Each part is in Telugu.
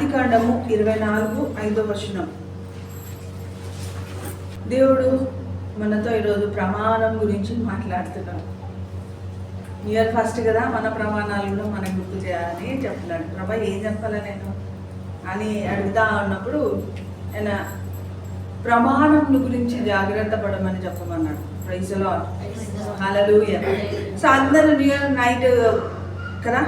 ఆది కాండము ఇరవై నాలుగు ఐదో వచనం. దేవుడు మనతో ఈరోజు ప్రమాణం గురించి మాట్లాడుతున్నాడు. ఇయర్ ఫస్ట్ కదా మన ప్రమాణాలు కూడా మనకు గుర్తు చేయాలని చెప్తున్నాడు. ప్రభా ఏం చెప్పాలా నేను? అని అడుగుతా ఉన్నప్పుడు ఆయన ప్రమాణం గురించి జాగ్రత్త పడమని చెప్పమన్నాడు. ప్రైజ్లో హల్లెలూయా సో అందరూ న్యూ ఇయర్ నైట్ కదా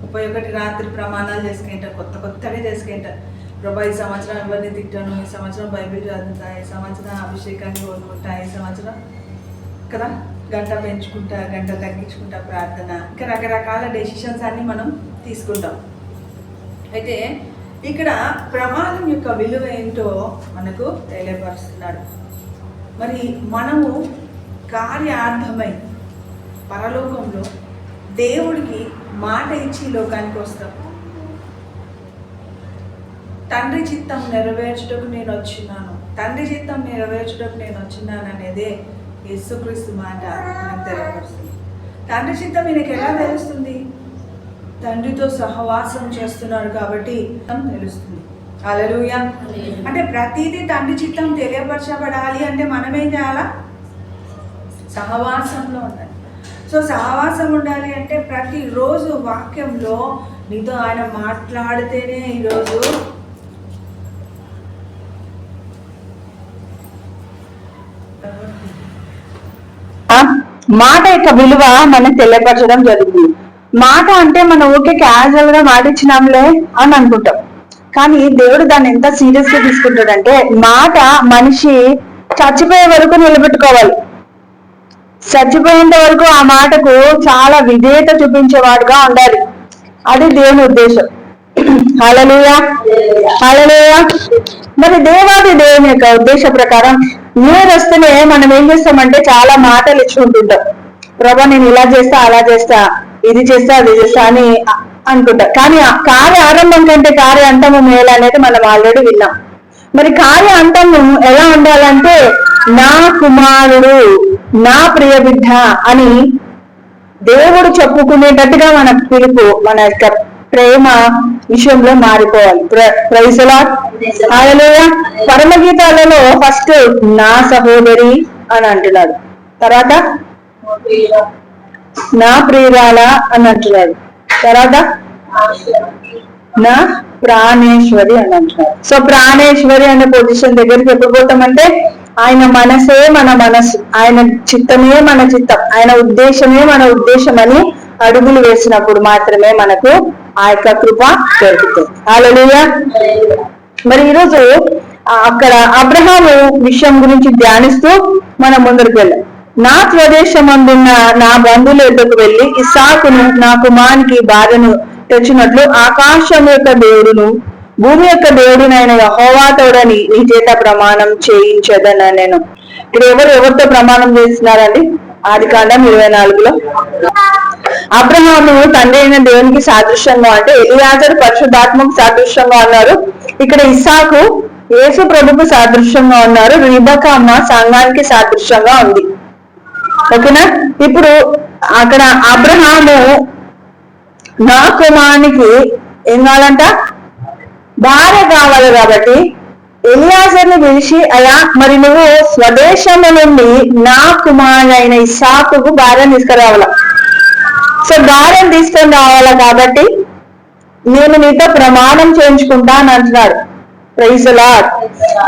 ముప్పై ఒకటి రాత్రి ప్రమాణాలు చేసుకుంటారు కొత్త కొత్తగా చేసుకుంటారు. ప్రభా ఈ సంవత్సరం ఎవరిని తిట్టాను? ఈ సంవత్సరం బైబిల్ చదువుతా ఈ సంవత్సరం అభిషేకాన్ని కోరుకుంటా ఈ సంవత్సరం కదా గంట పెంచుకుంటా గంట తగ్గించుకుంటా ప్రార్థన. ఇంకా రకరకాల డెసిషన్స్ అన్ని మనం తీసుకుంటాం. అయితే ఇక్కడ ప్రమాదం యొక్క విలువ ఏంటో మనకు తెలియపరుస్తున్నాడు. మరి మనము కార్యార్థమై పరలోకంలో దేవుడికి మాట ఇచ్చి లోకానికి వస్తాం. తండ్రి చిత్తం నెరవేర్చుటకు నేను వచ్చినాను. తండ్రి చిత్తం నెరవేర్చుటకు నేను వచ్చినాను అనేదే యేసుక్రీస్తు మాట మనకు తెలియపరుస్తుంది తండ్రి చిత్తం ఈయనకి ఎలా తెలుస్తుంది? తండ్రితో సహవాసం చేస్తున్నాడు కాబట్టి తెలుస్తుంది. అలలుయ అంటే ప్రతిదీ తండ్రి చిత్తం తెలియపరచబడాలి అంటే మనం ఏం చేయాలా? సహవాసంలో ఉండాలి. సో సహవాసం ఉండాలి అంటే ప్రతిరోజు వాక్యంలో నీతో ఆయన మాట్లాడితేనే ఈరోజు ఆ, మాట యొక్క విలువ మనం తెలియపరచడం జరుగుతుంది. మాట అంటే మనం ఊరికే క్యాజువల్గా మాట ఇచ్చినాంలే అని అనుకుంటాం. కానీ దేవుడు దాన్ని ఎంత సీరియస్గా తీసుకుంటాడంటే మాట మనిషి చచ్చిపోయే వరకు నిలబెట్టుకోవాలి. చచ్చిపోయేంత వరకు ఆ మాటకు చాలా విధేయత చూపించేవాడుగా ఉండాలి. అది దేవుని ఉద్దేశం. హల్లెలూయా. హల్లెలూయా. మరి దేవాది దేవుని యొక్క ఉద్దేశ ప్రకారం న్యూయర్ వస్తేనే మనం ఏం చేస్తామంటే చాలా మాటలు ఇచ్చుకుంటుంటాం ప్రభా నేను ఇలా చేస్తా అలా చేస్తా ఇది చేస్తా అది చేస్తా అని అనుకుంటా. కానీ కార్య ఆరంభం కంటే కార్య అంతము మేలు అనేది మనం ఆల్రెడీ విన్నాం. మరి కార్య అంతము ఎలా ఉండాలంటే నా కుమారుడు నా ప్రియ బిడ్డ అని దేవుడు చెప్పుకునేటట్టుగా మన పిలుపు మన యొక్క ప్రేమ విషయంలో మారిపోవాలి. ప్రైజలా పరమగీతాలలో ఫస్ట్ నా సహోదరి అని అంటున్నాడు. తర్వాత నా ప్రియురాల అని అంటున్నాడు. తర్వాత నా ప్రాణేశ్వరి అని అంటున్నాడు. సో ప్రాణేశ్వరి అనే పొజిషన్ దగ్గరికి ఎప్పుడు పోతామంటే ఆయన మనసే మన మనసు ఆయన చిత్తమే మన చిత్తం ఆయన ఉద్దేశమే మన ఉద్దేశం అని అడుగులు వేసినప్పుడు మాత్రమే మనకు ఆ యొక్క కృప దొరుకుతుంది. హల్లెలూయా మరి ఈరోజు అక్కడ అబ్రహాము విషయం గురించి ధ్యానిస్తూ మనం ముందరికి వెళ్ళాం నా స్వదేశమందున్న నా బంధువుల ఎద్దకు వెళ్ళి ఇసాకును నా కుమారునికి భార్యను తెచ్చినట్లు ఆకాశం యొక్క దేవుడును భూమి యొక్క దేవుడునైన యహోవాతోడని నీ చేత ప్రమాణం చేయించదన నేను ఇక్కడ ఎవరు ఎవరితో ప్రమాణం చేస్తున్నారండి? ఆది కాండం ఇరవై నాలుగులో. అబ్రహాము తండ్రి అయిన దేవునికి సాదృశ్యంగా అంటే ఎలియాజరు పరిశుద్ధాత్మకు సాదృశ్యంగా ఉన్నారు. ఇక్కడ ఇస్సాకు యేసు ప్రభుకు సాదృశ్యంగా ఉన్నారు. రీబక అమ్మ సంఘానికి సాదృశ్యంగా ఉంది. ఓకేనా? ఇప్పుడు అక్కడ అబ్రహాము నా కుమారునికి ఏం కావాలంట? భార్య కావాలి కాబట్టి ఎలియాజర్ని పిలిచి అయ్యా మరి నువ్వు స్వదేశము నుండి నా కుమారుడైన ఇసాకుకు భార్యను తీసుకురావాలా? సో భార్యను తీసుకొని రావాలా కాబట్టి నేను నీతో ప్రమాణం చేయించుకుంటా అని అంటున్నాడు ప్రైజ్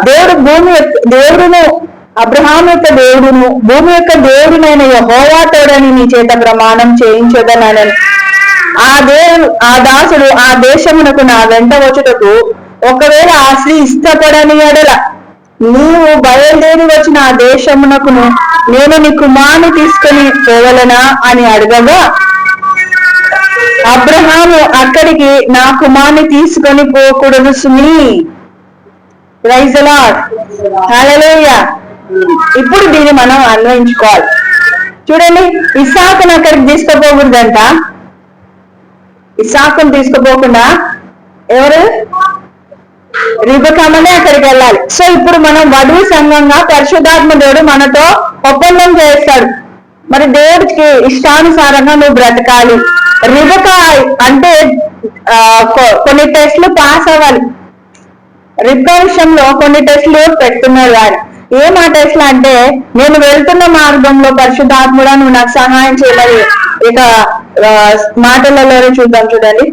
దేవుడు భూమి యొక్క- దేవుడును అబ్రహాం యొక్క దేవుడును భూమి యొక్క దేవుడినైన యహోవాతోడని నీ చేత ప్రమాణం చేయించదనని ఆ దేవుడు ఆ దాసుడు ఆ దేశమునకు నా వెంట వచ్చుటకు ఒకవేళ ఆ స్త్రీ ఇష్టపడని ఎడల నీవు బయలుదేరి వచ్చిన ఆ దేశమునకును నేను నీ కుమారుని తీసుకొని పోవలనా అని అడగగా అబ్రహాము అక్కడికి నా కుమార్ని తీసుకొని పోకూడదు సుమి. ప్రైజ్ హల్లెలూయా ఇప్పుడు దీన్ని మనం అన్వయించుకోవాలి. చూడండి ఇసాకును అక్కడికి తీసుకుపోకూడదంట. ఇసాకును తీసుకుపోకుండా ఎవరు? రిబకమ్మనే అక్కడికి వెళ్ళాలి. సో ఇప్పుడు మనం వధువు సంఘంగా పరిశుద్ధాత్మ దేవుడు మనతో ఒప్పందం చేస్తాడు. మరి దేవుడికి ఇష్టానుసారంగా నువ్వు బ్రతకాలి. రిబక అంటే ఆ, కొన్ని టెస్ట్లు పాస్ అవ్వాలి. రిబ్కా విషయంలో కొన్ని టెస్ట్లు పెడుతున్నారు ఆయన ఏం ఆ టెస్ట్లు అంటే నేను వెళ్తున్న మార్గంలో పరిశుద్ధాత్ముడా నువ్వు నాకు సహాయం చేయలేదు ఇక మాటలలోనే చూద్దాం చూడండి.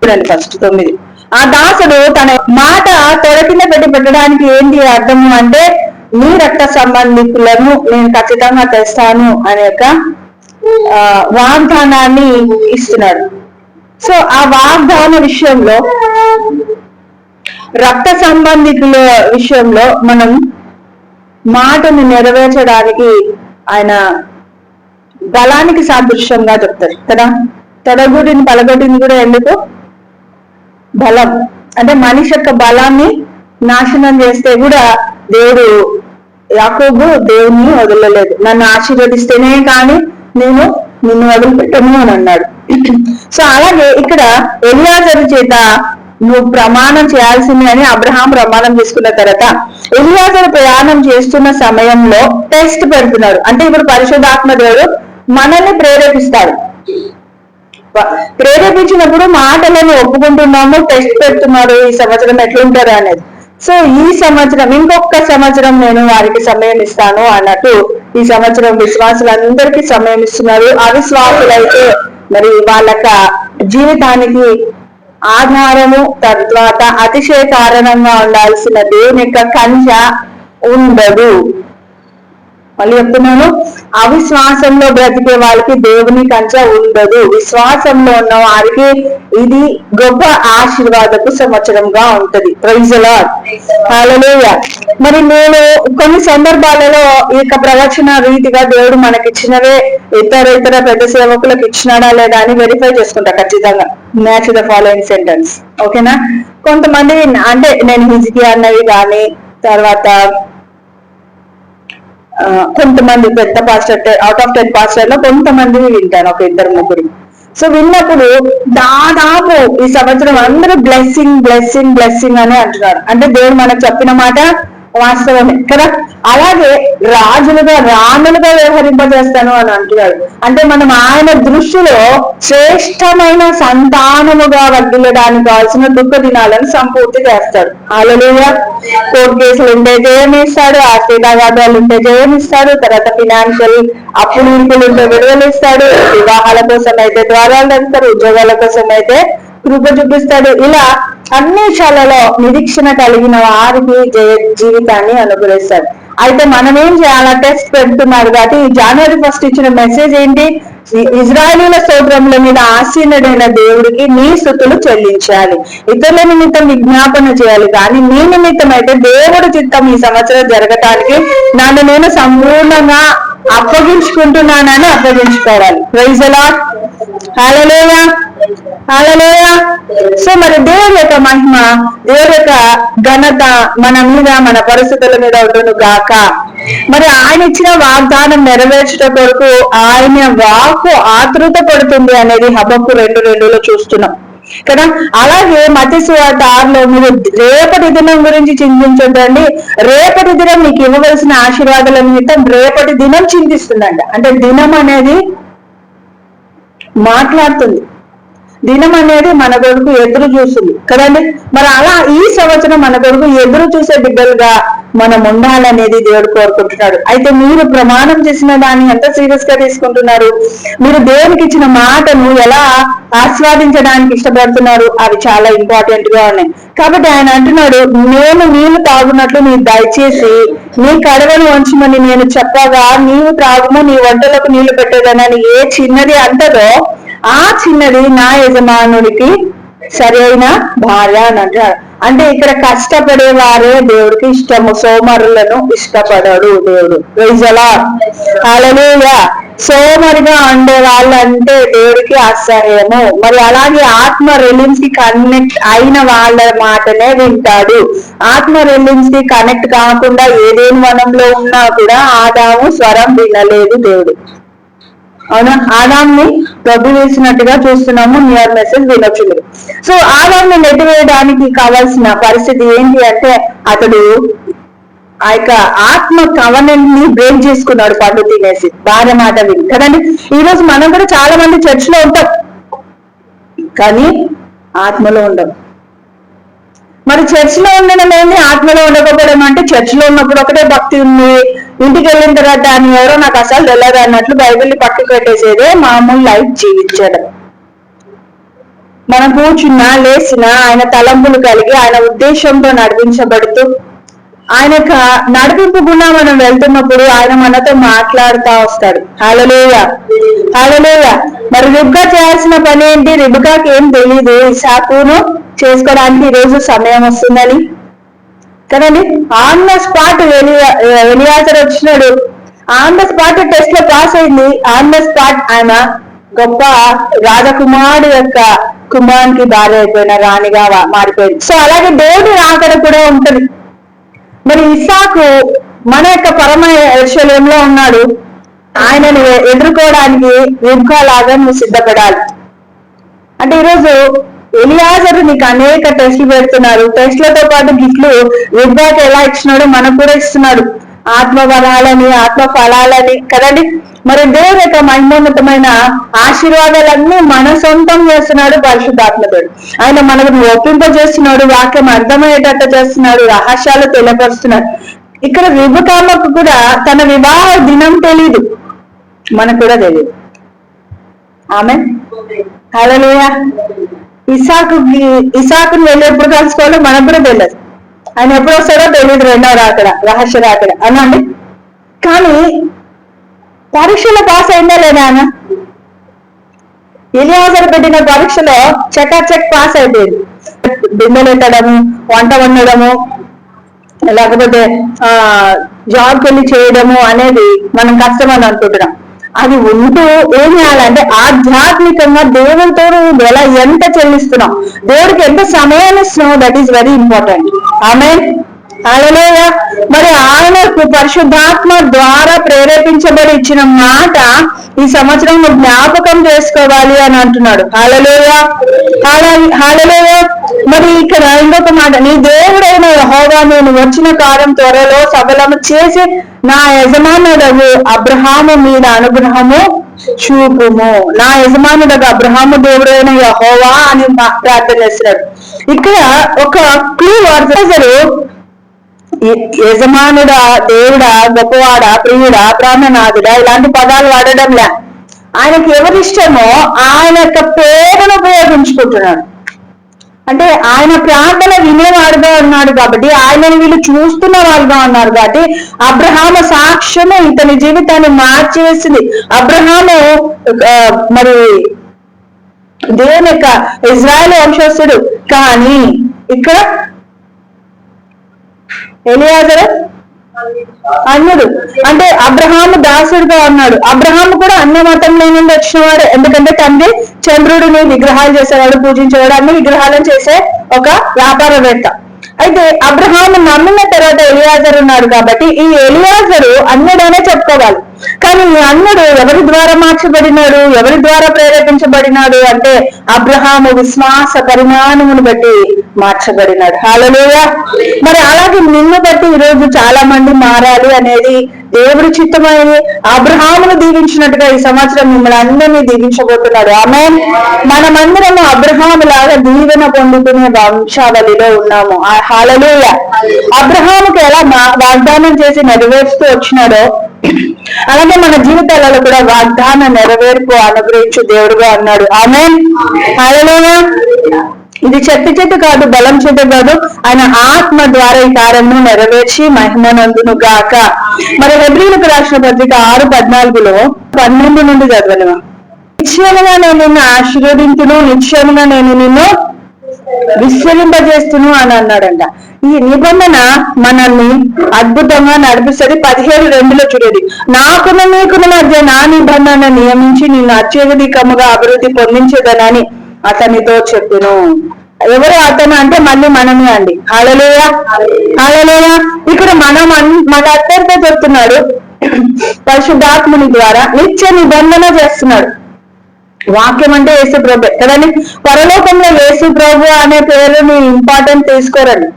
చూడండి ఫస్ట్ తొమ్మిది. ఆ దాసుడు తన మాట తొడ కింద పెట్టి పెట్టడానికి ఏంటి అర్థము అంటే నీ రక్త సంబంధికులను నేను ఖచ్చితంగా తెస్తాను అనే యొక్క వాగ్దానాన్ని ఇస్తున్నాడు. సో ఆ వాగ్దాన విషయంలో రక్త సంబంధికుల విషయంలో మనం మాటను నెరవేర్చడానికి ఆయన బలానికి సాదృశ్యంగా చెప్తారు కదా? తొడగుడిని పలగొట్టింది కూడా ఎందుకు? బలం. అంటే మనిషి యొక్క బలాన్ని నాశనం చేస్తే కూడా దేవుడు యాకోబు దేవుణ్ణి వదలలేదు. నన్ను ఆశీర్వదిస్తేనే కానీ నేను నిన్ను వదిలిపెట్టను అని అన్నాడు. సో అలాగే ఇక్కడ ఎలియాజరు చేత నువ్వు ప్రమాణం చేయాల్సింది అని అబ్రహాం ప్రమాణం చేసుకున్న తర్వాత ఎలియాజరు ప్రయాణం చేస్తున్న సమయంలో టెస్ట్ పెడుతున్నాడు అంటే ఇప్పుడు పరిశుధాత్మ దేవుడు మనల్ని ప్రేరేపిస్తాడు ప్రేరేపించినప్పుడు మాటలను ఒప్పుకుంటున్నాము టెస్ట్ పెడుతున్నారు ఈ సంవత్సరం ఎట్లుంటారు అనేది. సో ఈ సంవత్సరం ఇంకొక సంవత్సరం నేను వారికి సమయం ఇస్తాను అన్నట్టు ఈ సంవత్సరం విశ్వాసులందరికీ సమయం ఇస్తున్నారు. అవిశ్వాసులైతే మరి వాళ్ళ జీవితానికి ఆధారము తర్వాత అతిశయ కారణంగా ఉండాల్సిన దేవుని యొక్క కంచ ఉండదు. మళ్ళీ చెప్తున్నాను. అవిశ్వాసంలో బ్రతికే వాళ్ళకి దేవుని కంచ ఉండదు. విశ్వాసంలో ఉన్న వారికి ఇది గొప్ప ఆశీర్వాదపు సంవత్సరంగా ఉంటది. ప్రైజలా మరి నేను కొన్ని సందర్భాలలో ఈ యొక్క ప్రవచన రీతిగా దేవుడు మనకిచ్చినవే ఇతర ఇతర పెద్ద సేవకులకు ఇచ్చినాడా లేదా అని వెరిఫై చేసుకుంటా ఖచ్చితంగా. మ్యాచ్ ద ఫాలోయింగ్ సెంటెన్స్ ఓకేనా కొంతమంది అంటే నేను హిజికి అన్నవి కానీ తర్వాత కొంతమంది పెద్ద పాస్టర్ అవుట్ ఆఫ్ టెన్ పాస్టర్లో కొంతమందిని వింటాను ఒక ఇద్దరు ముగ్గురు. సో విన్నప్పుడు దాదాపు ఈ సంవత్సరం అందరూ బ్లెస్సింగ్ బ్లెస్సింగ్ బ్లెస్సింగ్ అని అంటున్నారు. అంటే దేవుడు మనకు చెప్పిన మాట వాస్తవమే. కదా? అలాగే రాజులుగా రాణులుగా వ్యవహరింపజేస్తాను అని అంటున్నాడు. అంటే మనం ఆయన దృష్టిలో శ్రేష్టమైన సంతానముగా వర్దిల్లడానికి కావాల్సిన దుఃఖ దినాలను సంపూర్తి చేస్తాడు. అలలుగా కోర్టు కేసులు ఉంటే జయం ఇస్తాడు ఉంటే జయం ఇస్తాడు తర్వాత ఫినాన్షియల్ అప్పులు ఇంపులు ఉంటే విడుదలిస్తాడు వివాహాల కోసం అయితే ద్వారాలు తెస్తారు ఉద్యోగాల కోసం అయితే కృప చూపిస్తాడు. ఇలా అన్ని విషయాలలో నిరీక్షణ కలిగిన వారికి జీవితాన్ని అనుగ్రహిస్తారు. అయితే మనం ఏం చేయాలా? టెస్ట్ పెడుతున్నారు కాబట్టి ఈ జనవరి ఫస్ట్ ఇచ్చిన మెసేజ్ ఏంటి? ఇజ్రాయలీల ఇజ్రాయేలీల స్తోత్రముల మీద ఆసీనుడైన దేవుడికి నీ స్థుతులు చెల్లించాలి. ఇతరుల నిమిత్తం విజ్ఞాపన చేయాలి. కానీ నీ నిమిత్తం అయితే దేవుడి చిత్తం ఈ సంవత్సరం జరగటానికి నన్ను నేను సంపూర్ణంగా అప్పగించుకుంటున్నానని అప్పగించుకోవాలి. ప్రైజ్ ఎలా హల్లెలూయా హల్లెలూయా సో మరి దేవుడి యొక్క మహిమ దేవుడి యొక్క ఘనత మన మీద మన పరిస్థితుల మీద ఉండును గాక. మరి ఆయన ఇచ్చిన వాగ్దానం నెరవేర్చట కొరకు ఆయన వాకు ఆతృత పడుతుంది అనేది హబక్కు రెండు రెండులో చూస్తున్నాం. కదా? అలాగే మతి సువార్త ఆరులో మీరు రేపటి దినం గురించి చింతించండి రేపటి దినం మీకు ఇవ్వవలసిన ఆశీర్వాదాల నిమిత్తం రేపటి దినం చింతిస్తుందంట. అంటే దినం అనేది మాట్లాడుతుంది. దినం అనేది మన కొరకు ఎదురు చూస్తుంది కదండి? మరి అలా ఈ సంవత్సరం మన కొరకు ఎదురు చూసే బిడ్డలుగా మనం ఉండాలనేది దేవుడు కోరుకుంటున్నాడు. అయితే మీరు ప్రమాణం చేసిన దాన్ని ఎంత సీరియస్గా తీసుకుంటున్నారు? మీరు దేవునికి ఇచ్చిన మాటను ఎలా ఆస్వాదించడానికి ఇష్టపడుతున్నారు? అవి చాలా ఇంపార్టెంట్గా ఉన్నాయి. కాబట్టి ఆయన అంటున్నాడు నేను నీళ్ళు తాగునట్లు నీ దయచేసి నీ కడవను వంచమని నేను చెప్పగా నీవు త్రాగుము నీ వంటలకు నీళ్ళు పెట్టేదనని ఏ చిన్నది అంటదో ఆ చిన్నది నా యజమానుడికి సరైన భార్య అని అంటారు. అంటే ఇక్కడ కష్టపడేవారే దేవుడికి ఇష్టము సోమరులను ఇష్టపడడు దేవుడు. వైజలా అలలుగా సోమరిగా ఉండే వాళ్ళంటే దేవుడికి అసహ్యము మరి అలాగే ఆత్మ రిలీన్స్కి కనెక్ట్ అయిన వాళ్ళ మాటనే వింటాడు. ఆత్మ రిలీన్స్కి కనెక్ట్ కాకుండా ఏదేని వనంలో ఉన్నా కూడా ఆదాము స్వరం వినలేదు దేవుడు. అవునా? ఆదాంని ప్రభు వేసినట్టుగా చూస్తున్నాము. నియర్ మెసేజ్ వినొచ్చింది సో సో ఆదాంని నెట్టివేయడానికి కావాల్సిన పరిస్థితి ఏంటి అంటే అతడు ఆ యొక్క ఆత్మ కవనెంట్ని బ్రేక్ చేసుకున్నాడు పండు తినేసి. భార్య మాట విని. కదండి? ఈ రోజు మనం కూడా చాలా మంది చర్చ్లో ఉంటాం. కానీ ఆత్మలో ఉండం. మరి చర్చిలో ఉండడం ఏంటి ఆత్మలో ఉండకపోవడం అంటే చర్చిలో ఉన్నప్పుడు ఒకటే భక్తి ఉంది. ఇంటికి వెళ్ళిన తర్వాత దాన్ని ఎవరో నాకు అసలు తెలియదు అన్నట్లు బైబిల్ పక్కకు పెట్టేసేదే మామూలు లైఫ్ జీవించడం. మనం కూర్చున్నా లేచినా ఆయన తలంపులు కలిగి ఆయన ఉద్దేశంతో నడిపించబడుతూ ఆయన నడిపింపు గుండా మనం వెళ్తున్నప్పుడు ఆయన మనతో మాట్లాడుతా వస్తాడు. హలలేయ హలలేయ మరి రిబ్గా చేయాల్సిన పని ఏంటి? రిబ్గాకి ఏం తెలియదు ఇసాకును చేసుకోవడానికి ఈ రోజు సమయం వస్తుందని కదండి? ఆన్ ద స్పాట్ ఎలియాజర్ వచ్చినాడు. ఆన్ ద స్పాట్ టెస్ట్లో పాస్ అయింది. ఆన్ ద స్పాట్ ఆయన గొప్ప రాజకుమారుడు యొక్క కుమారునికి భార్య అయిపోయిన రాణిగా మారిపోయింది. సో అలాగే దేవుడి రాకడ కూడా ఉంటది. మరి ఇసాకు మన యొక్క పరమ ఐశ్వర్యంలో ఉన్నాడు. ఆయనను ఎదుర్కోవడానికి రిబ్కా నువ్వు సిద్ధపడాలి. అంటే ఈరోజు ఎలియాజరు నీకు అనేక టెస్టులు పెడుతున్నారు టెస్ట్లతో పాటు గిఫ్ట్లు రిబ్బాకి ఎలా ఇచ్చినాడో మనకు కూడా ఇస్తున్నాడు. ఆత్మ బలాలని ఆత్మ ఫలాలని కదండి? మరి దేవుని యొక్క మహిమోన్నతమైన ఆశీర్వాదాలన్నీ మన సొంతం చేస్తున్నాడు పరిశుద్ధాత్మతుడు ఆయన మనకు ఒప్పింపజేస్తున్నాడు వాక్యం అర్థమయ్యేటట్టు చేస్తున్నాడు రహస్యాలు తెలియపరుస్తున్నాడు. ఇక్కడ రిబుకామకు కూడా తన వివాహ దినం తెలీదు. మనకు కూడా తెలియదు ఆమె హలోయ ఇసాకు ఇసాకుని వెళ్ళి ఎప్పుడు కలుసుకోవాలో మనకు కూడా తెలియదు. ఆయన ఎప్పుడు వస్తాడో తెలియదు రెండవ రాకడ రహస్య రాకడ అనండి కానీ పరీక్షలో పాస్ అయిందా లేదా ఆయన ఎలియాజర్ పెట్టిన పరీక్షలో చెక్ చెక్ పాస్ అయిపోయింది. బిందెలు ఎత్తడము వంట వండడము లేకపోతే ఆ జాబ్ వెళ్ళి చేయడము అనేది మనం కష్టం అని అనుకుంటున్నాం. అది ఉంటూ ఏం చేయాలంటే ఆధ్యాత్మికంగా దేవునితో నువ్వు ఎలా ఎంత చెల్లిస్తున్నావు దేవుడికి ఎంత సమయాన్ని ఇస్తున్నావు దట్ ఈస్ వెరీ ఇంపార్టెంట్ ఆమె హల్లెలూయా మరి ఆయనకు పరిశుద్ధాత్మ ద్వారా ప్రేరేపించబడి ఇచ్చిన మాట ఈ సంవత్సరం జ్ఞాపకం చేసుకోవాలి అని అంటున్నాడు. హాలలోయ హాలలోయ మరి ఇక్కడ ఇంకొక మాట నీ దేవుడైన యెహోవా నేను వచ్చిన కాలం త్వరలో సబలము చేసి నా యజమానుడగు అబ్రహాము మీద అనుగ్రహము చూపుము. నా యజమానుడగు అబ్రహాము దేవుడైన యహోవా అని మా- ప్రార్థన చేస్తున్నాడు. ఇక్కడ ఒక క్లూ అసలు యజమానుడా దేవుడా గొప్పవాడా ప్రియుడా ప్రాణనాథుడా ఇలాంటి పదాలు వాడడంలే. ఆయనకి ఎవరిష్టమో ఆయన యొక్క పేరును ఉపయోగించుకుంటున్నాడు. అంటే ఆయన ప్రార్థన వినేవాడుగా ఉన్నాడు కాబట్టి ఆయనను వీళ్ళు చూస్తున్న వాళ్ళుగా ఉన్నారు కాబట్టి అబ్రహామ సాక్ష్యము ఇతని జీవితాన్ని మార్చేసింది. అబ్రహాము మరి దేవుని యొక్క ఇజ్రాయల్ వంశస్థుడు. కానీ ఇక్కడ ఎలియాజరు అన్యుడు. అంటే అబ్రహాము దాసుడుగా ఉన్నాడు. అబ్రహాము కూడా అన్య మతంలో నుండి వచ్చినవాడు. ఎందుకంటే తండ్రి చంద్రుడిని విగ్రహాలు చేసేవాడు పూజించేవాడు అన్ని విగ్రహాలను చేసే ఒక వ్యాపారవేత్త. అయితే అబ్రహాము నమ్మిన తర్వాత ఎలియాజరు ఉన్నాడు కాబట్టి ఈ ఎలియాజరు అన్యుడనే చెప్పుకోవాలి. కానీ ఈ అన్నుడు ఎవరి ద్వారా మార్చబడినాడు? ఎవరి ద్వారా ప్రేరేపించబడినాడు? అంటే అబ్రహాము విశ్వాస పరిమాణమును బట్టి మార్చబడినాడు. హాలలోయ మరి అలాగే నిన్ను బట్టి ఈరోజు చాలా మంది మారాలి అనేది దేవుడి చిత్తమైంది. అబ్రహామును దీవించినట్టుగా ఈ సంవత్సరం మిమ్మల్ని అందరినీ దీవించబోతున్నాడు. ఆమె మనమందరము అబ్రహాము లాగా దీవెన పొందుకునే వంశావళిలో ఉన్నాము. ఆ హాలలోయ అబ్రహాముకి ఎలా మా- వాగ్దానం చేసి నెరవేరుస్తూ వచ్చినాడో అలాగే మన జీవితాలలో కూడా వాగ్దాన నెరవేర్పు అనుగ్రహించు దేవుడుగా అన్నాడు. ఆమె హల్లెలూయా. ఇది చెట్టు చెట్టు కాదు బలం చెట్టు కాదు. ఆయన ఆత్మ ద్వారా ఈ కార్యము నెరవేర్చి మహిమనందును గాక మరి హెబ్రిలకు రాసిన పత్రిక ఆరు పద్నాలుగులో పన్నెండు నుండి చదవను నిశ్చయముగా నేను నిన్ను ఆశీర్వదించును నిశ్చయముగా నేను నిన్ను విశ్వలింపజేస్తును అని అన్నాడంట. ఈ నిబంధన మనల్ని అద్భుతంగా నడిపిస్తుంది. పదిహేడు రెండులో చూడేది నాకును నీకును మధ్య నా నిబంధన నియమించి నిన్ను అత్యధికముగా అభివృద్ధి పొందించేదనని అతనితో చెప్పును. ఎవరు అతను అంటే మళ్ళీ మనమే అండి. హాలలేయ హాలలేయ ఇక్కడ మనం మన అత్తరితో చెప్తున్నాడు. పరిశుద్ధాత్ముని ద్వారా నిత్య నిబంధన చేస్తున్నాడు. వాక్యం అంటే యేసు ప్రభు. కదండి? పరలోకంలో యేసు ప్రభు అనే పేరుని ఇంపార్టెంట్ తీసుకోరండి.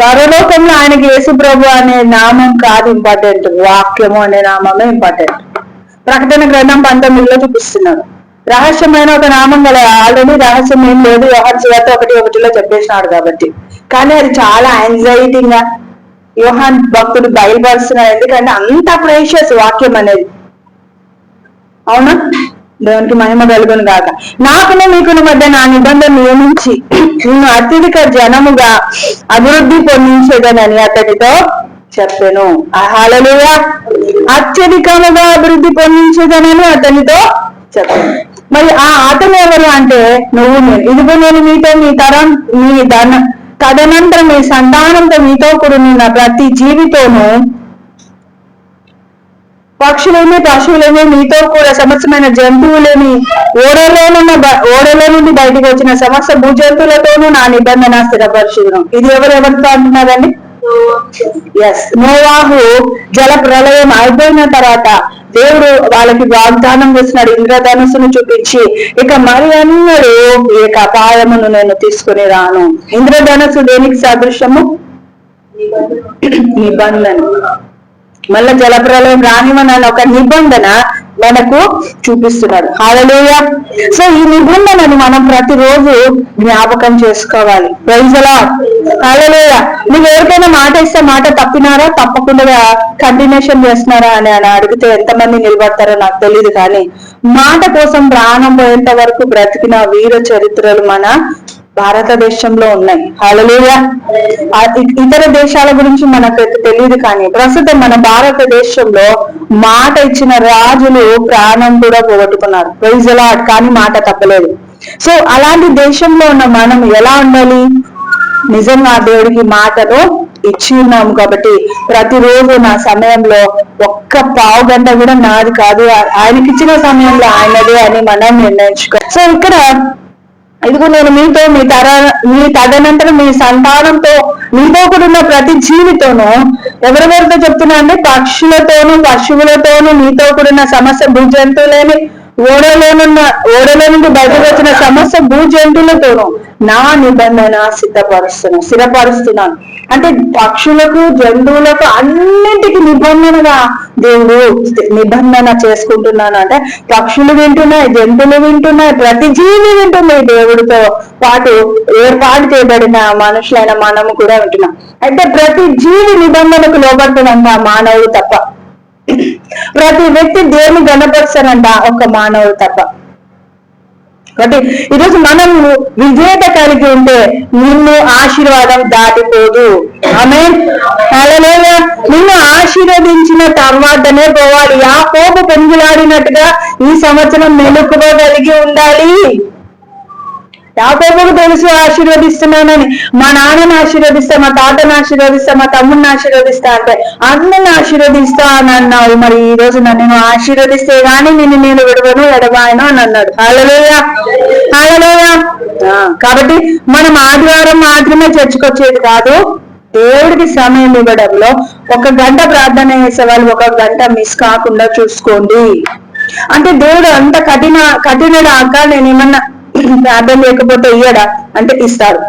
పరలోకంలో ఆయనకి యేసు ప్రభు అనే నామం కాదు ఇంపార్టెంట్. వాక్యము అనే నామమే ఇంపార్టెంట్. ప్రకటన గ్రంథం పంతొమ్మిదిలో చూపిస్తున్నాడు. రహస్యమైన ఒక నామం గల ఆల్రెడీ రహస్యం ఏం లేదు. యోహాన్ ఒకటి ఒకటిలో చెప్పేసినాడు కాబట్టి. కానీ అది చాలా యాంగ్జైటీగా యోహాన్ భక్తుడు బయలుపరుస్తున్నాడు. ఎందుకంటే అంత ప్రేషియస్ వాక్యం అనేది. అవునా? దేవునికి మహిమ కలుగును గాక. నాకును మీకును మధ్య నా నిబంధన నియమించి నేను అత్యధిక జనముగా అభివృద్ధి పొందించేదనని అతడితో చెప్పాను. హాలలుగా అత్యధికముగా అభివృద్ధి పొందించేదనని అతనితో చెప్పాను. మరి ఆ అతను ఎవరు అంటే నువ్వు నేను. ఇదిగో నేను మీతో మీ తరం మీ ధన తదనంతరం మీ సంతానంతో మీతో కూడిన ప్రతి జీవితోనూ పక్షులేమి పశువులేమి మీతో కూడా సమస్తమైన జంతువులేమి ఓడలోనున్న ఓడలో నుండి బయటకు వచ్చిన సమస్త భూజంతువులతోనూ నా నిబంధన స్థిరపరిచును ఇది ఎవరెవరితో అంటున్నారండి? ఎస్ నోవాహు జల ప్రళయం అయిపోయిన తర్వాత దేవుడు వాళ్ళకి వాగ్దానం చేస్తున్నాడు ఇంద్రధనుసును చూపించి ఇక మరి అన్నడు ఈ యొక్క అపాయమును నేను తీసుకుని రాను. ఇంద్రధనుసు దేనికి సదృశ్యము? నిబంధన. మళ్ళా జలప్రలయం రానివ్వనని ఒక నిబంధన మనకు చూపిస్తున్నాడు. హాలలోయ సో ఈ నిబంధనను మనం ప్రతిరోజు జ్ఞాపకం చేసుకోవాలి. ప్రైజలా హాలలోయ నువ్వు ఎవరికైనా మాట ఇస్తే మాట తప్పినారా? తప్పకుండా కంటిన్యూషన్ చేస్తున్నారా అని అని అడిగితే ఎంతమంది నిలబడతారో నాకు తెలియదు కానీ మాట కోసం ప్రాణం పోయేంత వరకు బ్రతికిన వీర చరిత్రలు మన భారతదేశంలో ఉన్నాయి. హల్లెలూయ ఇతర దేశాల గురించి మనకు తెలియదు కానీ ప్రస్తుతం మన భారతదేశంలో మాట ఇచ్చిన రాజులు ప్రాణం కూడా పోగొట్టుకున్నారు. ప్రైజలా కానీ మాట తప్పలేదు. సో అలాంటి దేశంలో ఉన్న మనం ఎలా ఉండాలి? నిజంగా దేవుడికి మాటను ఇచ్చి ఉన్నాము కాబట్టి ప్రతిరోజు నా సమయంలో ఒక్క పావు గంట కూడా నాది కాదు. ఆయనకి ఇచ్చిన సమయంలో ఆయనదే అని మనం నిర్ణయించుకో సో ఇక్కడ ఇదిగో నేను మీతో మీ తర మీ తదనంతరం మీ సంతానంతో మీతో కూడా ఉన్న ప్రతి జీవితోనూ ఎవరెవరితో చెప్తున్నా అంటే పక్షులతోనూ పశువులతోనూ మీతో కూడా ఉన్న సమస్త భూజంతువులేని ఓడలోనున్న ఓడలో నుండి బయటకు వచ్చిన సమస్త భూజంతువులతోనూ నా నిబంధన సిద్ధపరుస్తున్నాను స్థిరపరుస్తున్నాను. అంటే పక్షులకు జంతువులకు అన్నింటికి నిబంధనగా దేవుడు నిబంధన చేసుకుంటున్నాను. అంటే పక్షులు వింటున్నాయి జంతువులు వింటున్నాయి ప్రతి జీవి వింటుంది దేవుడితో పాటు ఏర్పాటు చేయబడిన మనుషులైన మనము కూడా వింటున్నాం. అయితే ప్రతి జీవి నిబంధనకు లోబడుతుందంట మానవుడు తప్ప. ప్రతి వ్యక్తి దేవుని గణపరుస్తారంట ఒక మానవుడు తప్ప. కాబట్టి ఈరోజు మనం విజేత కలిగి ఉంటే నిన్ను ఆశీర్వాదం దాటిపోదు. ఆమె నిన్ను ఆశీర్వదించిన తర్వాతనే పోవాలి. ఆ పోపు పెంగులాడినట్టుగా ఈ సంవత్సరం మెలుకువగలిగి ఉండాలి. యాకోబుకు తెలుసు ఆశీర్వదిస్తున్నానని. మా నాన్నని ఆశీర్వదిస్తా మా తాతని ఆశీర్వదిస్తా మా తమ్ముడిని ఆశీర్వదిస్తా అంటే అందరిని ఆశీర్వదిస్తా అని అన్నావు మరి ఈ రోజు నన్ను ఆశీర్వదిస్తే గాని నిన్ను నేను విడవను ఎడబాయను అని అన్నాడు. హలోయా కాబట్టి మనం ఆదివారం మాత్రమే చర్చకొచ్చేది కాదు దేవుడికి సమయం ఇవ్వడంలో ఒక గంట ప్రార్థన చేసే వాళ్ళు ఒక గంట మిస్ కాకుండా చూసుకోండి. అంటే దేవుడు అంత కఠిన కఠినడాక నేను ఏమన్నా ప్రార్థన లేకపోతే ఇయ్యడా? అంటే ఇస్తాడు.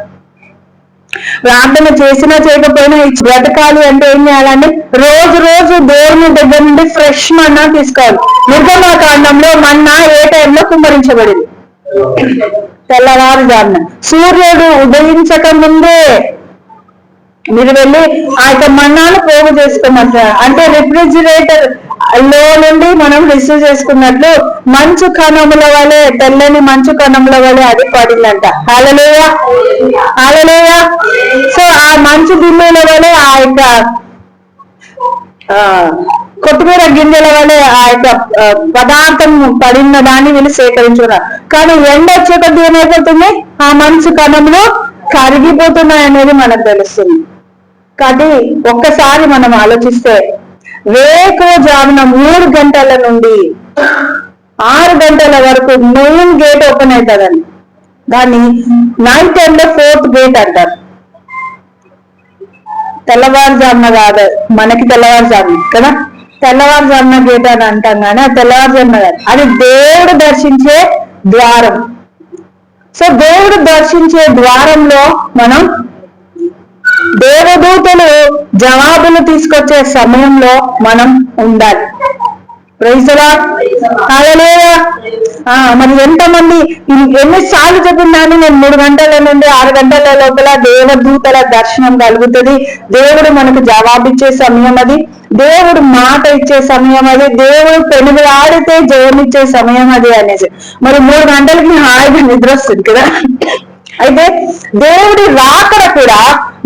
ప్రార్థన చేసినా చేయకపోయినా ఇచ్చి బ్రతకాలి అంటే ఏం చేయాలంటే రోజు రోజు దేవుని దగ్గర నుండి ఫ్రెష్ మన్నా తీసుకోవాలి. నిర్గమాకాండంలో మన్నా ఏ టైంలో కుమ్మరించబడింది? తెల్లవారుజామున. సూర్యుడు ఉదయించక ముందే మీరు వెళ్ళి ఆ యొక్క మన్నాను పోగు చేసుకోమంటారు? అంటే రిఫ్రిజిరేటర్ లో నుండి మనం రిసీవ్ చేసుకున్నట్లు మంచు కణముల వలె తెల్లని మంచు కణముల వలె అది పడిందంట. హాలలోయ హాలలోయ సో ఆ మంచు బిల్లుల వలె ఆ యొక్క ఆ, కొత్తిమీర గింజల వలె ఆ యొక్క పదార్థం పడిన దాన్ని వీళ్ళు సేకరించుకున్నారు. కానీ ఎండ వచ్చే ఏమైపోతుంది? ఆ మంచు కణములు కరిగిపోతున్నాయి అనేది మనకు తెలుస్తుంది. కాబట్టి ఒక్కసారి మనం ఆలోచిస్తే వేకో జామున మూడు గంటల నుండి ఆరు గంటల వరకు మెయిన్ గేట్ ఓపెన్ అవుతుందండి. దాన్ని నైట్ టైంలో ఫోర్త్ గేట్ అంటారు. తెల్లవారుజామున కాదు మనకి తెల్లవారుజామున కదా? తెల్లవారుజామున గేట్ అని అంటాం కానీ అది తెల్లవారుజామున కాదు. అది దేవుడు దర్శించే ద్వారం. సో దేవుడు దర్శించే ద్వారంలో మనం దేవదూతలు జవాబులు తీసుకొచ్చే సమయంలో మనం ఉండాలి. ప్రైజ్ మరి ఎంతమంది ఎన్నిసార్లు చెప్పిందాన్ని నేను మూడు గంటల నుండి ఆరు గంటల లోపల దేవదూతల దర్శనం కలుగుతుంది. దేవుడు మనకు జవాబిచ్చే సమయం అది. దేవుడు మాట ఇచ్చే సమయం అది. దేవుడు పెనుగులాడితే జయమిచ్చే సమయం అది అనేసి. మరి మూడు గంటలకి హాయిగా నిద్ర వస్తుంది కదా. అయితే దేవుడి రాకడ కూడా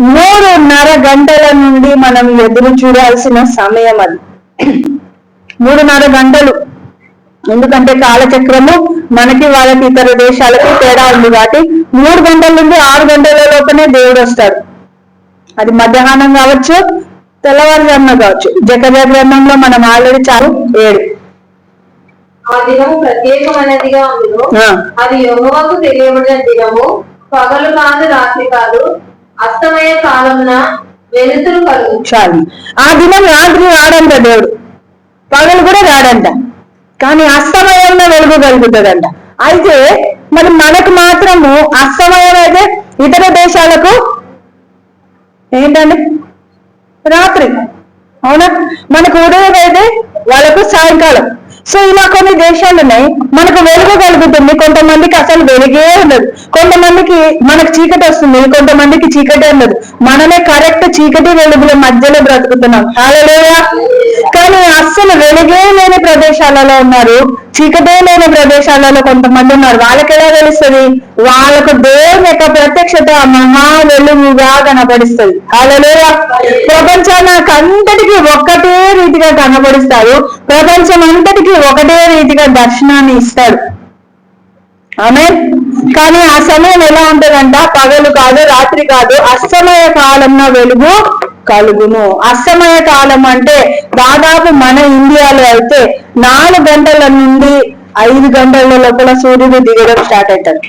మూడున్నర గంటల నుండి మనం ఎదురు చూడాల్సిన సమయం అది. మూడున్నర గంటలు. ఎందుకంటే కాలచక్రము మనకి వాళ్ళకి ఇతర దేశాలకి తేడా ఉంది కాబట్టి మూడు గంటల నుండి ఆరు గంటల లోపనే దేవుడు వస్తాడు. అది మధ్యాహ్నం కావచ్చు తెల్లవారుజామున కావచ్చు. జకజ గ్రంథంలో మనం ఆల్రెడీ చాలు ఏడు. ఆ దినము ప్రత్యేకమైనదిగా ఆ. అది యెహోవాకు తెలియబడిన దినము. పగలు కాదు రాత్రి కాదు అస్తమయ కాలమున వెలుతురు కలుగు. చాలు. ఆ దినం రాత్రి రాడంట దేవుడు. పగలు కూడా రాడంట. కానీ అస్తమయంలో వెలుగు కలుగుతుందంట. అయితే మరి మనకు మాత్రము అస్తమయం అయితే ఇతర దేశాలకు ఏంటండి? రాత్రి. అవునా? మనకు ఉదయం అయితే వాళ్ళకు సాయంకాలం. సో ఇలా కొన్ని దేశాలు ఉన్నాయి. మనకు వెలుగు కలుగుతుంది. కొంతమందికి అసలు వెలుగే ఉండదు. కొంతమందికి మనకు చీకటి వస్తుంది. కొంతమందికి చీకటి ఉండదు. మనమే కరెక్ట్ చీకటి వెలుగుల మధ్యలో బ్రతుకుతున్నాం. హల్లెలూయా కానీ అస్సలు వెలుగే లేని ప్రదేశాలలో ఉన్నారు చీకటే లేని ప్రదేశాలలో కొంతమంది ఉన్నారు. వాళ్ళకి ఎలా తెలుస్తుంది? వాళ్ళకు దేవుని యొక్క ప్రత్యక్షత మహా వెలుగుగా కనపడిస్తుంది. హల్లెలూయా. ప్రపంచానికి అంతటికి ఒక్కటే రీతిగా కనబడిస్తాడు ప్రపంచం అంతటికి ఒకటే రీతిగా దర్శనాన్ని ఇస్తాడు. ఆమె కానీ ఆ సమయం ఎలా ఉంటదంట? పగలు కాదు రాత్రి కాదు. అస్తమయ కాలంలో వెలుగు కలుగును. అస్తమయ కాలం అంటే దాదాపు మన ఇండియాలో అయితే నాలుగు గంటల నుండి ఐదు గంటల లోపల సూర్యుడు దిగడం స్టార్ట్ అవుతాడు.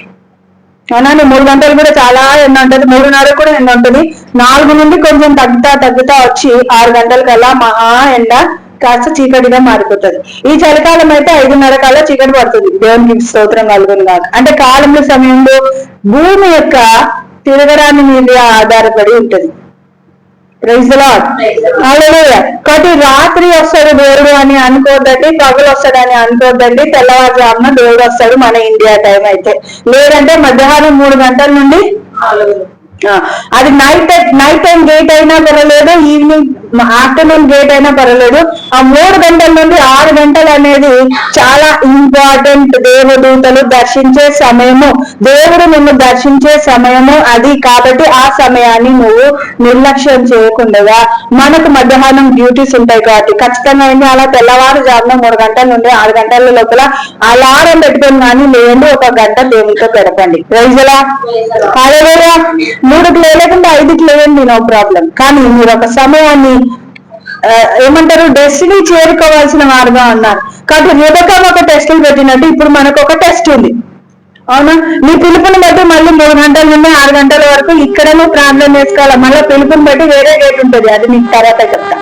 అలానే మూడు గంటలు కూడా చాలా ఎండ ఉంటది. మూడున్నర కూడా ఎండ ఉంటది. నాలుగు నుండి కొంచెం తగ్గుతా తగ్గుతా వచ్చి ఆరు గంటల కల్లా మహా ఎండ కాస్త చీకటిగా మారిపోతుంది. ఈ చలికాలం అయితే ఐదున్నర కల్లా చీకటి పడుతుంది. దేవునికి స్తోత్రం కలుగును కాక అంటే కాలంలో సమయంలో భూమి యొక్క తిరగడాన్ని మీద ఆధారపడి ఉంటది. కాబట్టి రాత్రి వస్తాడు దేవుడు అని అనుకోద్దండి పగలు వస్తాడని అనుకోద్దండి తెల్లవారుజామున దేవుడు వస్తాడు మన ఇండియా టైం అయితే. లేదంటే మధ్యాహ్నం మూడు గంటల నుండి? అది నైట్ నైట్ టైం గేట్ అయినా పర్వాలేదు ఈవినింగ్ ఆఫ్టర్నూన్ గేట్ అయినా పర్వాలేదు. ఆ మూడు గంటల నుండి ఆరు గంటలు అనేది చాలా ఇంపార్టెంట్ దేవదూతలు దర్శించే సమయము. దేవుడు నిన్ను దర్శించే సమయము అది కాబట్టి ఆ సమయాన్ని నువ్వు నిర్లక్ష్యం చేయకుండా మనకు మధ్యాహ్నం డ్యూటీస్ ఉంటాయి కాబట్టి ఖచ్చితంగా ఏంటి అలా తెల్లవారుజామున మూడు గంటల నుండి ఆరు గంటల లోపల అలారం పెట్టుకొని కానీ లేదండి ఒక గంట దేవునితో గడపండి. రైజలా హల్లెలూయా మూడుకి లేకుండా ఐదుకి లేదండి నో ప్రాబ్లం కానీ మీరు ఒక సమయాన్ని ఏమంటారు? డెస్టినీ చేరుకోవాల్సిన వారుగా ఉన్నారు కాబట్టి రిబకం ఒక టెస్ట్ పెట్టినట్టు ఇప్పుడు మనకు ఒక టెస్ట్ ఉంది. అవునా? నీ పిలుపుని బట్టి మళ్ళీ మూడు గంటల నుండి ఆరు గంటల వరకు ఇక్కడనే ప్రార్థన చేసుకోవాలి. మళ్ళీ పిలుపుని బట్టి వేరే గేట్ ఉంటుంది. అది నీకు తర్వాత చెప్తా.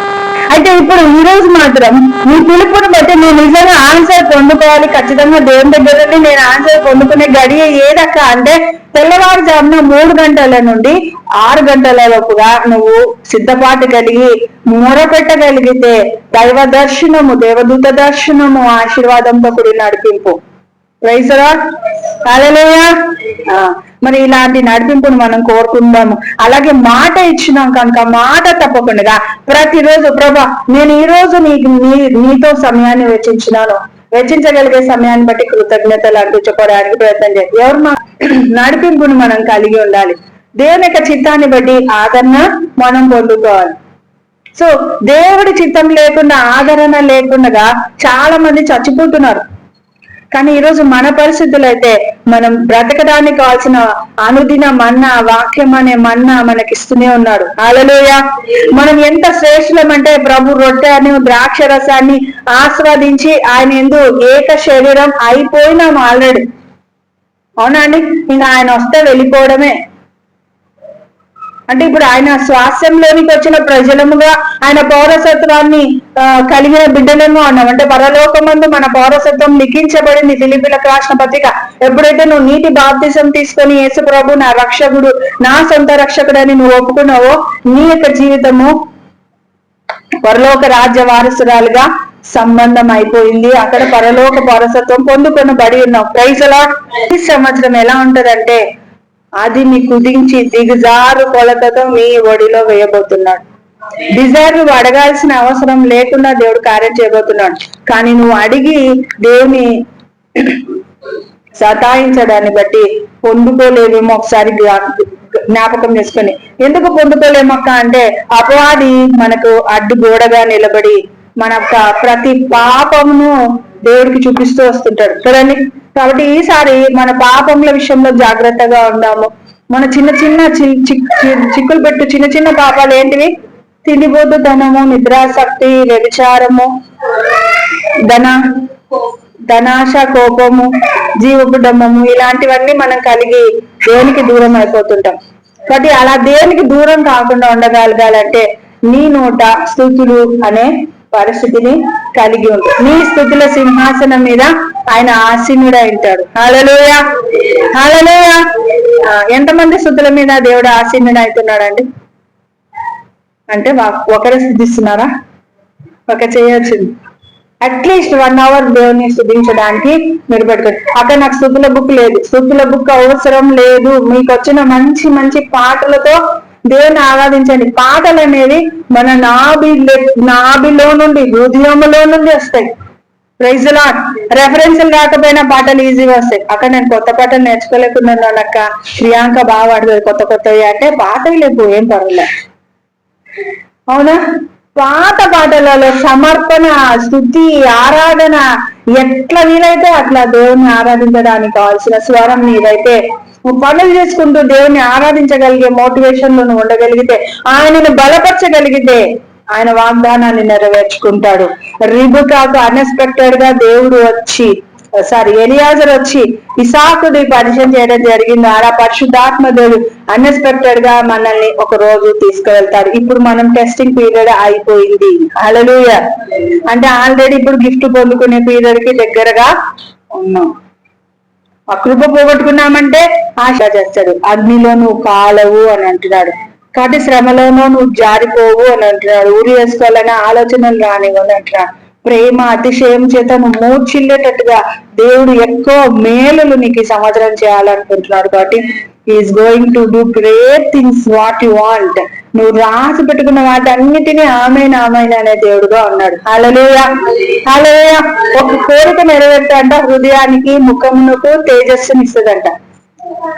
అయితే ఇప్పుడు ఈ రోజు మాత్రం నీ పిలుపుని బట్టి నేను నిజంగా ఆన్సర్ పొందుకోవాలి. ఖచ్చితంగా దేవుని దగ్గర నుండి నేను ఆన్సర్ పొందుకునే గడియ ఏదక్క? అంటే తెల్లవారుజామున మూడు గంటల నుండి ఆరు గంటలలోపుగా నువ్వు సిద్ధపాటు కలిగి మొరపెట్టగలిగితే దైవ దర్శనము దేవదూత దర్శనము ఆశీర్వాదంతో కూడి నడిపింపు. ప్రైసరా హల్లెలూయా ఆ, మరి ఇలాంటి నడిపింపును మనం కోరుకుందాము. అలాగే మాట ఇచ్చినాం కనుక మాట తప్పకుండా ప్రతిరోజు ప్రభా నేను ఈ రోజు నీకు నీ నీతో సమయాన్ని వెచ్చించినాను. వెచ్చించగలిగే సమయాన్ని బట్టి కృతజ్ఞతలు అర్పించుకోవడానికి ప్రయత్నం చేయాలి ఎవరు మా నడిపింపును మనం కలిగి ఉండాలి? దేవుని యొక్క చిత్తాన్ని బట్టి ఆదరణ మనం పొందుకోవాలి. సో దేవుడి చిత్తం లేకుండా ఆదరణ లేకుండా చాలా మంది చచ్చిపోతున్నారు. కానీ ఈరోజు మన పరిస్థితులు అయితే మనం బ్రతకడానికి కావాల్సిన అనుదిన మన్నా వాక్యం అనే మన్నా మనకి ఇస్తూనే ఉన్నాడు అలలోయ మనం ఎంత శ్రేష్ఠులమంటే ప్రభు రొట్టె అని ద్రాక్ష రసాన్ని ఆస్వాదించి ఆయన ఎందు ఏక శరీరం అయిపోయినాం ఆల్రెడీ అవునా అండి? ఇంకా ఆయన వస్తే వెళ్ళిపోవడమే. అంటే ఇప్పుడు ఆయన స్వాస్థ్యంలోనికి వచ్చిన ప్రజలముగా ఆయన పౌరసత్వాన్ని కలిగిన బిడ్డలేమో అన్నాం. అంటే పరలోకమందు మన పౌరసత్వం లిఖించబడింది. ఫిలిపిలకు రాసిన పత్రిక ఎప్పుడైతే నువ్వు నీటి బాప్తిసం తీసుకొని యేసు ప్రభు నా రక్షకుడు నా సొంత రక్షకుడు అని నువ్వు ఒప్పుకున్నావో నీ యొక్క జీవితము పరలోక రాజ్య వారసురాలుగా సంబంధం అయిపోయింది అక్కడ పరలోక పౌరసత్వం పొందుకొని బడి ఉన్నాం ప్రైజ్ అలా ఈ సంవత్సరం ఎలా ఉంటదంటే అది నీ కుదించి దిగజారు కొలతతో మీ ఒడిలో వేయబోతున్నాడు. డిజైర్ నువ్వు అడగాల్సిన అవసరం లేకుండా దేవుడు కార్యం చేయబోతున్నాడు. కానీ నువ్వు అడిగి దేవుని సతాయించడాన్ని బట్టి పొందుకోలేవేమో ఒకసారి జ్ఞా- జ్ఞాపకం చేసుకొని. ఎందుకు పొందుకోలేమక్క అంటే అపవాది మనకు అడ్డుగోడగా నిలబడి మన యొక్క ప్రతి పాపమును దేవుడికి చూపిస్తూ వస్తుంటాడు. కదండి కాబట్టి ఈసారి మన పాపముల విషయంలో జాగ్రత్తగా ఉందాము. మన చిన్న చిన్న చి- చిక్- చి- చిక్కులు పెట్టు చిన్న చిన్న పాపాలు ఏంటివి? తిండిబోతుతనము నిద్రాసక్తి వ్యభిచారము ధన ధనాశ కోపము జీవపు డమ్మము ఇలాంటివన్నీ మనం కలిగి దేనికి దూరం అయిపోతుంటాం. కాబట్టి అలా దేనికి దూరం కాకుండా ఉండగలగాలంటే నీ నోట స్థుతులు అనే పరిస్థితిని కలిగి ఉంటుంది నీ స్థుతుల సింహాసనం మీద ఆయన ఆసీనుడై ఉంటాడు. హల్లెలూయా హల్లెలూయా ఎంతమంది స్థుతుల మీద దేవుడు ఆసీనుడు అవుతున్నాడండి అంటే వా- ఒకరే స్థుతిస్తున్నారా? ఒక చేయొచ్చింది అట్లీస్ట్ వన్ అవర్ దేవుని స్థుతించడానికి మీరు పెట్టుకోండి అక్కడ నాకు స్థుతుల బుక్ లేదు. స్థుతుల బుక్ అవసరం లేదు. మీకు వచ్చిన మంచి మంచి పాటలతో దేవుని ఆరాధించండి. పాటలు అనేవి మన నాభి నాభిలో నుండి హృదయంలో నుండి వస్తాయి. ప్రైజ్ లాట్ రెఫరెన్స్లు లేకపోయినా పాటలు ఈజీగా వస్తాయి. అక్కడ నేను కొత్త పాటలు నేర్చుకోలేకున్నాను అక్క ప్రియాంక బాగా పాడుతుంది. కొత్త కొత్తవి అంటే పాటలు లేవు ఏం పర్వాలేదు అవునా? పాత పాటలలో సమర్పణ స్థుతి ఆరాధన ఎట్లా వీలైతే అట్లా దేవుని ఆరాధించడానికి కావాల్సిన స్వరం నీదైతే పనులు చేసుకుంటూ దేవుని ఆరాధించగలిగే మోటివేషన్లో నువ్వు ఉండగలిగితే ఆయనను బలపరచగలిగితే ఆయన వాగ్దానాన్ని నెరవేర్చుకుంటాడు. రిబుకాకు అన్ఎక్స్పెక్టెడ్గా దేవుడు వచ్చి సారీ ఎలియాజర్ వచ్చి ఇసాకుది పరిచయం చేయడం జరిగింది. ఆడ పరిశుద్ధాత్మ దేవుడు అన్ఎక్స్పెక్టెడ్గా మనల్ని ఒక రోజు తీసుకువెళ్తాడు. ఇప్పుడు మనం టెస్టింగ్ పీరియడ్ అయిపోయింది. అలలుయ అంటే ఆల్రెడీ ఇప్పుడు గిఫ్ట్ పొందుకునే పీరియడ్కి దగ్గరగా ఉన్నాం. ఆ కృప పోగొట్టుకున్నామంటే ఆశ చేస్తాడు. అగ్నిలో నువ్వు కాలవు అని అంటున్నాడు. కాబట్టి శ్రమలోనూ నువ్వు జారిపోవు అని అంటున్నాడు. ఊరి వేసుకోవాలనే ఆలోచనలు రానివ్వని అంటున్నాడు. ప్రేమ అతిశయం చేత నువ్వు మూర్చిల్లేటట్టుగా దేవుడు ఎక్కువ మేలులు నీకు ఈ సంవత్సరం చేయాలనుకుంటున్నాడు కాబట్టి he's going to do great things what you want నువ్వు రాసి పెట్టుకున్న వాటన్నిటినీ ఆమెన్ ఆమెన్ అనే దేవుడుగా ఉన్నాడు. హల్లెలూయా హల్లెలూయా ఒక కోరిక నెరవేర్తంట హృదయానికి ముఖమునకు తేజస్సునిస్తుందంట.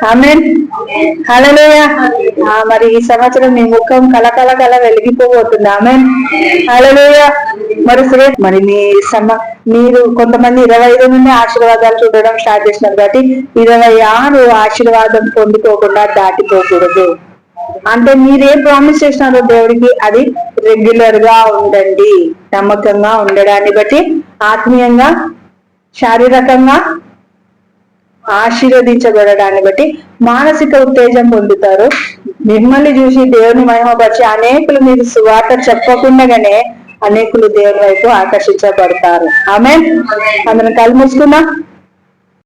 ఆమెన్. హల్లెలూయా. ఆ, మరి ఈ సంవత్సరం మీ ముఖం కలకల కల వెలిగిపోబోతుంది. ఆమెన్. హల్లెలూయా. మరి సురేష్ మరి మీ సమ మీరు కొంతమంది ఇరవై ఐదు నుండి ఆశీర్వాదాలు చూడడం స్టార్ట్ చేసినారు కాబట్టి ఇరవై ఆరు ఆశీర్వాదం పొందుకోకుండా దాటిపోకూడదు. అంటే మీరేం ప్రామిస్ చేసినారో దేవుడికి అది రెగ్యులర్గా ఉండండి. నమ్మకంగా ఉండడాన్ని బట్టి ఆత్మీయంగా శారీరకంగా ఆశీర్వదించబడడాన్ని బట్టి మానసిక ఉత్తేజం పొందుతారు. మిమ్మల్ని చూసి దేవుని మహిమపరిచి అనేకులు మీరు సువార్త చెప్పకుండానే అనేకులు దేవుని వైపు ఆకర్షించబడతారు. ఆమె అందరం కళ్ళు మూసుకుందాం.